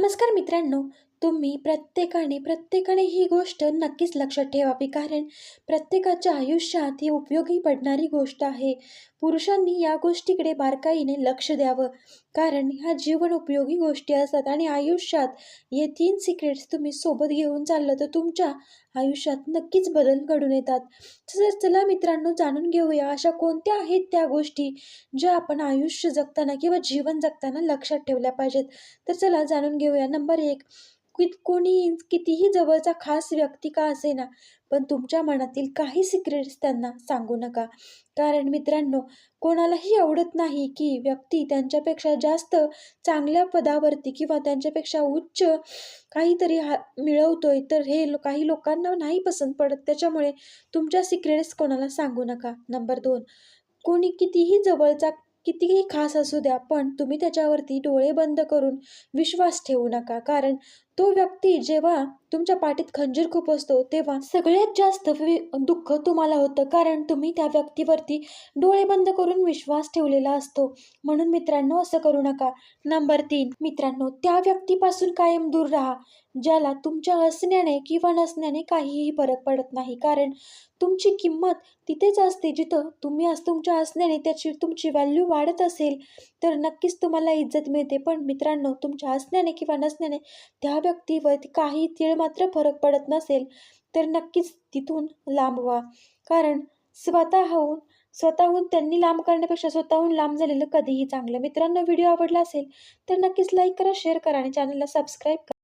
नमस्कार मित्रांनो तुम्ही प्रत्येकाने प्रत्येकाने ही गोष्ट नक्कीच लक्षात ठेवावी. कारण प्रत्येकाच्या आयुष्यात ही उपयोगी पडणारी गोष्ट आहे. पुरुषांनी या गोष्टीकडे बारकाईने लक्ष द्यावं. कारण ह्या जीवन उपयोगी गोष्टी असतात आणि आयुष्यात हे तीन सिक्रेट्स तुम्ही सोबत घेऊन चाललं तर तुमच्या आयुष्यात नक्कीच बदल घडून येतात. तसंच चला मित्रांनो जाणून घेऊया अशा कोणत्या आहेत त्या गोष्टी ज्या आपण आयुष्य जगताना किंवा जीवन जगताना लक्षात ठेवल्या पाहिजेत. तर चला जाणून घेऊया. नंबर एक की कोणी कितीही जवळचा खास व्यक्ती का असेना पण तुमच्या मनातील काही सिक्रेट्स त्यांना सांगू नका. कारण मित्रांनो कोणालाही आवडत नाही की व्यक्ती त्यांच्यापेक्षा जास्त चांगल्या पदावरती किंवा त्यांच्यापेक्षा उच्च काहीतरी हा मिळवतोय तर हे लो काही लोकांना नाही पसंत पडत. त्याच्यामुळे तुमच्या सिक्रेट्स कोणाला सांगू नका. नंबर दोन कोणी कितीही जवळचा कितीही खास असू द्या पण तुम्ही त्याच्यावरती डोळे बंद करून विश्वास ठेवू नका. कारण तो व्यक्ती जेव्हा तुमच्या पाठीत खंजीर खूप असतो तेव्हा सगळ्यात जास्त दुःख तुम्हाला होतं. कारण तुम्ही त्या व्यक्तीवरती डोळे बंद करून विश्वास ठेवलेला असतो. म्हणून मित्रांनो असं करू नका. नंबर तीन. मित्रांनो त्या व्यक्तीपासून कायम दूर राहा ज्याला तुमच्या असण्याने किंवा नसण्याने काहीही फरक पडत नाही. कारण तुमची किंमत तिथेच असते जिथं तुम्ही अस तुमच्या असण्याने त्याची तुमची व्हॅल्यू वाढत असेल तर नक्कीच तुम्हाला इज्जत मिळते. पण मित्रांनो तुमच्या असण्याने किंवा नसण्याने त्या व्यक्तीवर काही तीळ मात्र फरक पडत नसेल तर नक्कीच तिथून लांब व्हा कारण स्वतःहून स्वतःहून त्यांनी लांब करण्यापेक्षा स्वतःहून लांब झालेलं कधीही चांगलं. मित्रांनो व्हिडिओ आवडला असेल तर नक्कीच लाईक करा शेअर करा आणि चॅनलला सबस्क्राईब करा.